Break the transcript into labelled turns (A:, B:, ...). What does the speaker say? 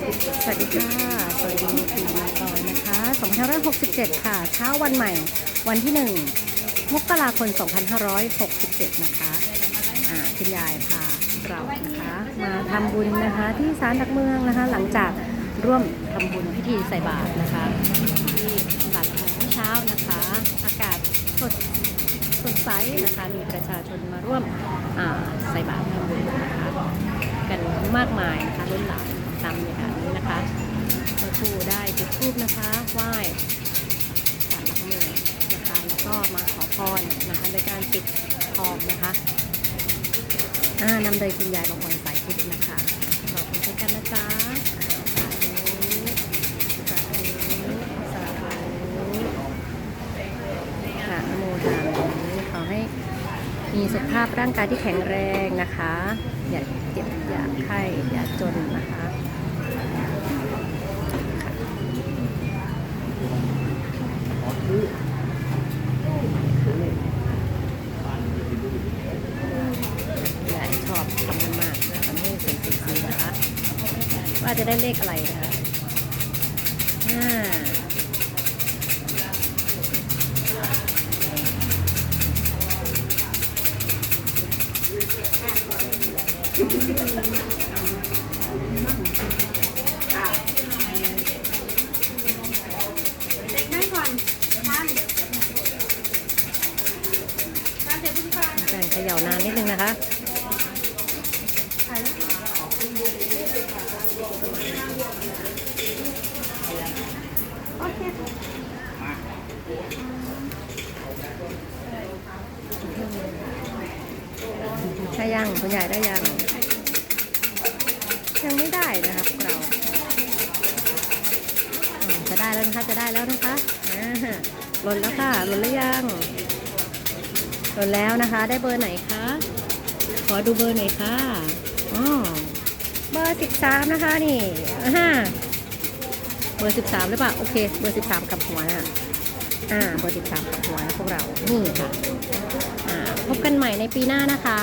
A: สวัสดีค่ะสวัสดีปีใหม่ก่อนนะคะ2567 ค่ะ เช้าวันใหม่ วันที่ 1 มกราคม 2567 นะคะอ่าคุณยายพาเรานะคะมาทำบุญนะคะที่ศาลหลักเมืองนะคะ หลังจากร่วมทำบุญพิธีใส่บาตรนะคะที่ศาลหลักเมืองเมื่อเช้านะคะ อากาศสดสดใสนะคะมีประชาชนมาร่วมใส่บาตรทำบุญนะคะ กันมากมายนะคะล้นหลามตามบรรยากาศนี้นะคะพระ ครูได้จุดธูปนะคะไหว้ศาลหลักเมืองนะคะแล้วก็มาขอพรนะคะโดยการปิดทองนะคะอ่านำโดยคุณยายบางคนสายทิพย์นะคะเราไปช่วยกันนะจ๊ะสาธุสาธุสาธุค่ะโมทามิขอให้มีสุขภาพร่างกายที่แข็งแรงนะคะ อย่าเจ็บอย่าไข้อย่าจนนะคะยายชอบทำมันมากทำให้เสียงสีสีนะคะ ว่าจะได้เลขอะไรนะคะห้า
B: เด็กนั่งก่อนท่านท่านเดี๋ยวพึ่งฟัง
A: เขย่านานนิดนึงนะคะ
B: โอเค
A: ใช่ยังคุณยายได้ยัง ยังไม่ได้นะคะพวกเราจะได้แล้วนะคะจะได้แล้วนะคะอ่าหล่นแล้วค่ะหล่นหรือยังหล่นแล้วนะคะ ได้เบอร์ไหนคะขอดูเบอร์หน่อยค่ะอ๋อเบอร์สิบสามนะคะนี่อ่าเบอร์สิบสามหรือเปล่าโอเค เบอร์สิบสามกับหัวนะ อ่าเบอร์สิดตามกับหัวนะพวกเรา นี่ค่ะพบกันใหม่ในปีหน้านะคะ